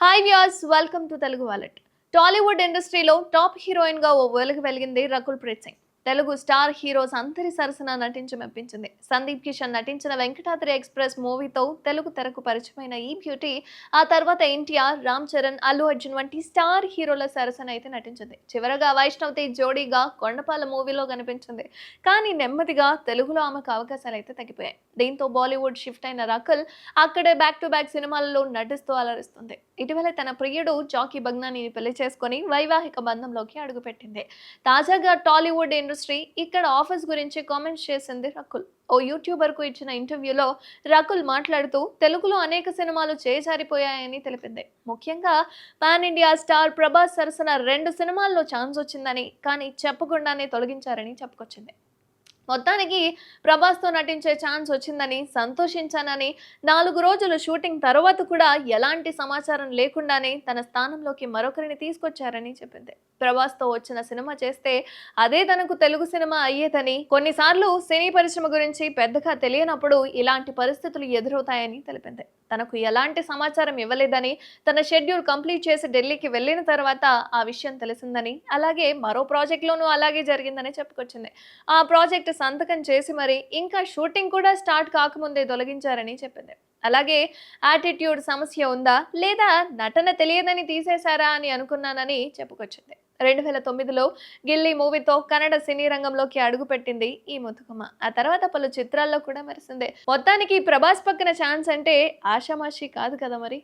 Hi Vyas welcome to Telugu wallet Tollywood ఇండస్ట్రీలో top హీరోయిన్గా ఓ వెలుగు వెలిగింది రకుల్ ప్రీత్ సింగ్. తెలుగు స్టార్ హీరోస్ అందరి సరసన నటించి మెప్పించింది. సందీప్ కిషన్ నటించిన వెంకటాద్రి ఎక్స్ప్రెస్ మూవీతో తెలుగు తెరకు పరిచయమైన ఈ బ్యూటీ ఆ తర్వాత ఎన్టీఆర్ రామ్ చరణ్ అల్లు అర్జున్ వంటి స్టార్ హీరోల సరసన అయితే నటించింది. చివరగా వైష్ణవ్తి జోడీగా కొండపాల మూవీలో కనిపించింది. కానీ నెమ్మదిగా తెలుగులో ఆమెకు అవకాశాలు అయితే తగ్గిపోయాయి. దీంతో బాలీవుడ్ షిఫ్ట్ అయిన రకుల్ అక్కడే బ్యాక్ టు బ్యాక్ సినిమాలలో నటిస్తూ అలరిస్తుంది. ఇటీవల తన ప్రియుడు జాకీ బగ్నానీని పెళ్ళి చేసుకొని వైవాహిక బంధంలోకి అడుగుపెట్టింది. తాజాగా టాలీవుడ్ ఇండస్ట్రీ ఇక్కడ ఆఫీస్ గురించి కామెంట్స్ చేసింది రకుల్. ఓ యూట్యూబర్కు ఇచ్చిన ఇంటర్వ్యూలో రకుల్ మాట్లాడుతూ తెలుగులో అనేక సినిమాలు చేజారిపోయాయని తెలిపింది. ముఖ్యంగా పాన్ ఇండియా స్టార్ ప్రభాస్ సరసన రెండు సినిమాల్లో ఛాన్స్ వచ్చిందని కానీ చెప్పకుండానే తొలగించారని చెప్పుకొచ్చింది. మొత్తానికి ప్రభాస్తో నటించే ఛాన్స్ వచ్చిందని సంతోషించానని నాలుగు రోజులు షూటింగ్ తర్వాత కూడా ఎలాంటి సమాచారం లేకుండానే తన స్థానంలోకి మరొకరిని తీసుకొచ్చారని చెప్పింది. ప్రభాస్తో వచ్చిన సినిమా చేస్తే అదే తనకు తెలుగు సినిమా అయ్యేదని కొన్నిసార్లు సినీ పరిశ్రమ గురించి పెద్దగా తెలియనప్పుడు ఇలాంటి పరిస్థితులు ఎదురవుతాయని తెలిపింది. తనకు ఎలాంటి సమాచారం ఇవ్వలేదని తన షెడ్యూల్ కంప్లీట్ చేసి ఢిల్లీకి వెళ్ళిన తర్వాత ఆ విషయం తెలిసిందని అలాగే మరో ప్రాజెక్ట్లోనూ అలాగే జరిగిందని చెప్పుకొచ్చింది. ఆ ప్రాజెక్ట్ సంతకం చేసి మరి ఇంకా షూటింగ్ కూడా స్టార్ట్ కాకముందే తొలగించారని చెప్పింది. అలాగే యాటిట్యూడ్ సమస్య ఉందా లేదా నటన తెలియదని తీసేశారా అని అనుకున్నానని చెప్పుకొచ్చింది. రెండు వేల తొమ్మిదిలో గిల్లీ మూవీతో కన్నడ సినీ రంగంలోకి అడుగుపెట్టింది ఈ ముతుకమ్మ ఆ తర్వాత పలు చిత్రాల్లో కూడా మెరిసిందే. మొత్తానికి ప్రభాస్ పక్కన ఛాన్స్ అంటే ఆషామాషి కాదు కదా మరి?